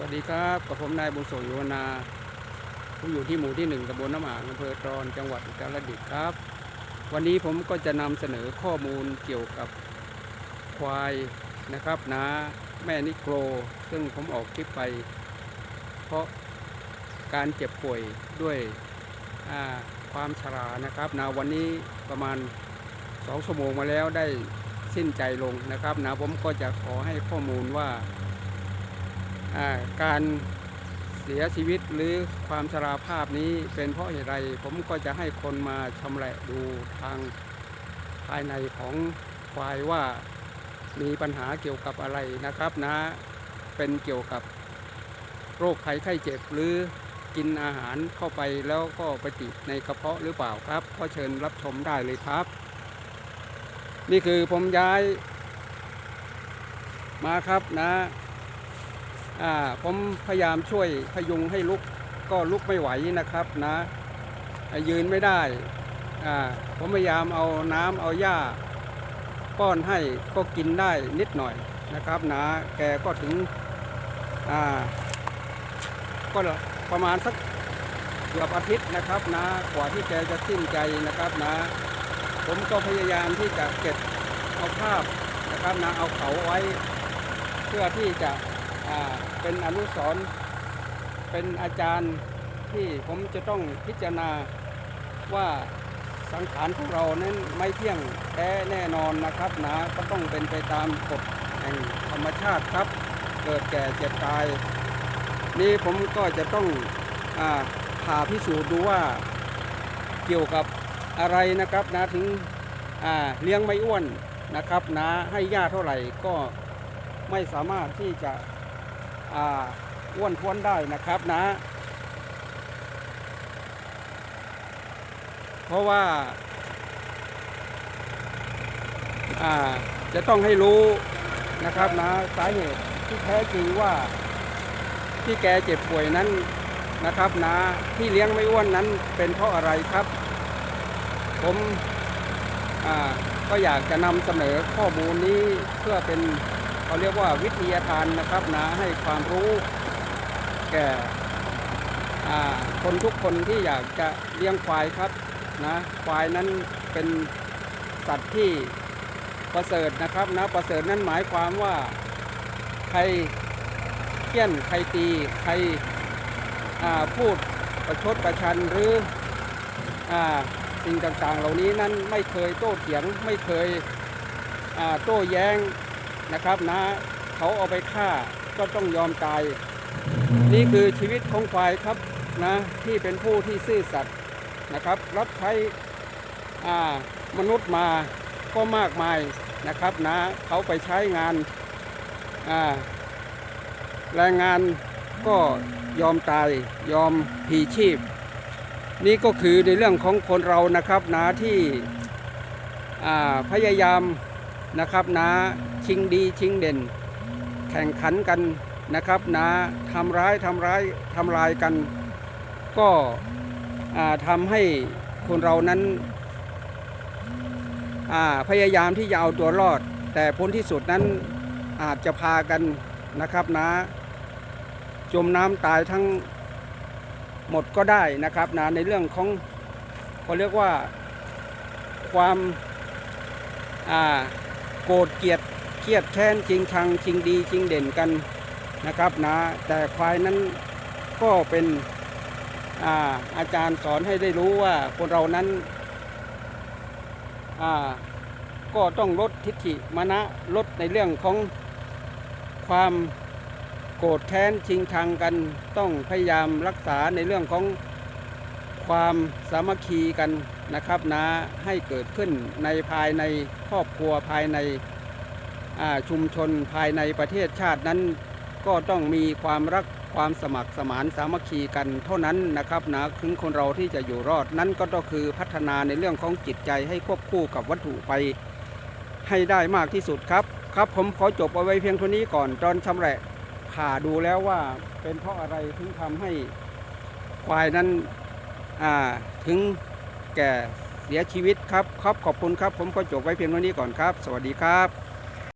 วัสดีครับกับผมนายบุญส่งโยนาผมอยู่ที่หมู่ที่หนึ่งตำบลน้ำอ่างอำเภอตรอนจังหวัดอุตรดิตถ์ครับ วันนี้ผมก็จะนำเสนอข้อมูลเกี่ยวกับควายนะครับนะแม่นิโครซึ่งผมออกคลิปไป เพราะการเจ็บป่วยด้วยความชรานะครับนะวันนี้ประมาณสองชั่วโมงมาแล้วได้สิ้นใจลงนะครับนะผมก็จะขอให้ข้อมูลว่า การเสียชีวิตหรือความชราภาพนี้เป็นเพราะเหตุไร ผมก็จะให้คนมาชำแหละดูทางภายในของควายว่ามีปัญหาเกี่ยวกับอะไรนะครับนะ เป็นเกี่ยวกับโรคภัยไข้เจ็บหรือกินอาหารเข้าไปแล้วก็ไปติดในกระเพาะหรือเปล่าครับ ก็เชิญรับชมได้เลยครับ นี่คือผมย้ายมาครับนะ ผมพยายามช่วยพยุงให้ลุกก็ลุกไม่ไหวนะครับนะอ่ายืนไม่ได้ผมพยายามเอาน้ำเอาหญ้า ป้อนให้ก็กินได้นิดหน่อยนะครับนะแกก็ถึงก็ประมาณสักเกือบอาทิตย์นะครับนะกว่าที่แกจะสิ้นใจนะครับนะ ผมก็พยายามที่จะเก็บเอาภาพนะครับนะเอาเขาไว้ เพื่อที่จะ เป็นอนุสรณ์เป็นอาจารย์ที่ผมจะต้องพิจารณาว่าสังขารของเรานั้นไม่เที่ยงแท้แน่นอนนะครับนะก็ต้องเป็นไปตามกฎแห่งธรรมชาติครับ เกิดแก่เจ็บตาย นี่ผมก็จะต้องอาผ่าพิสูจน์ดูว่าเกี่ยวกับอะไรนะครับนะถึงเลี้ยงไม่อ้วนนะครับนะให้ยาเท่าไหร่ก็ไม่สามารถที่จะ อ้วนท้วนได้นะครับนะ เพราะว่าจะต้องให้รู้นะครับนะสาเหตุที่แท้จริงว่าที่แกเจ็บป่วยนั้นนะครับนะที่เลี้ยงไม่อ้วนนั้นเป็นเพราะอะไรครับ ผมก็อยากจะนำเสนอข้อมูลนี้เพื่อเป็น เขาเรียกว่าวิทยาทานนะครับนะให้ความรู้แก่คนทุกคนที่อยากจะเลี้ยงควายครับนะควายนั้นเป็นสัตว์ที่ประเสริฐนะครับนะประเสริฐนั้นหมายความว่าใครเคี่ยนใครตีใครพูดประชดประชันหรืออสิ่งต่างๆ เหล่านี้นั้นไม่เคยโต้เถียงไม่เคยโต้แย้ง นะครับนะเขาเอาไปฆ่าก็ต้องยอมตาย นี่คือชีวิตของควายครับนะที่เป็นผู้ที่ซื่อสัตย์นะครับ รับใช้อ่ามนุษย์มาก็มากมายนะครับนะเขาไปใช้งานอ่าแรงงานก็ยอมตายยอมพลีชีพ นี่ก็คือในเรื่องของคนเรานะครับนะที่อ่าพยายาม นะครับนะชิงดีชิงเด่น แข่งขันกันนะครับนะทำร้ายทำร้ายทำลายกัน ก็ทำให้คนเรานั้นพยายามที่จะเอาตัวรอด แต่ผลที่สุดนั้นอาจจะพากันนะครับนะจมน้ำตายทั้งหมดก็ได้นะครับนะในเรื่องของเขาเรียกว่าความอ่า โกรธเกลียดเครียดแค้นจริงชังชิงดีชิงเด่นกันนะครับนะ แต่ควายนั้นก็เป็นอาอาจารย์สอนให้ได้รู้ว่าคนเรานั้นก็ต้องลดทิฏฐิมานะลดในเรื่องของความโกรธแค้นชิงชังกันต้องพยายามรักษาในเรื่องของ ความสามัคคีกันนะครับนะให้เกิดขึ้นในภายในครอบครัวภายในชุมชนภายในประเทศชาตินั้น ก็ต้องมีความรักความสมัครสมานสามัคคีกันเท่านั้นนะครับนะถึงคนเราที่จะอยู่รอดนั้นก็ต้องคือพัฒนาในเรื่องของจิตใจให้ควบคู่กับวัตถุไป ให้ได้มากที่สุดครับ ครับผมขอจบเอาไว้เพียงเท่านี้ก่อนตอนชำแหละผ่าดูแล้วว่าเป็นเพราะอะไรถึงทำให้ควายนั้น ถึงแก่เสียชีวิตครับครับขอบคุณครับ ผมก็จบไว้เพียงเท่านี้ก่อนครับ สวัสดีครับ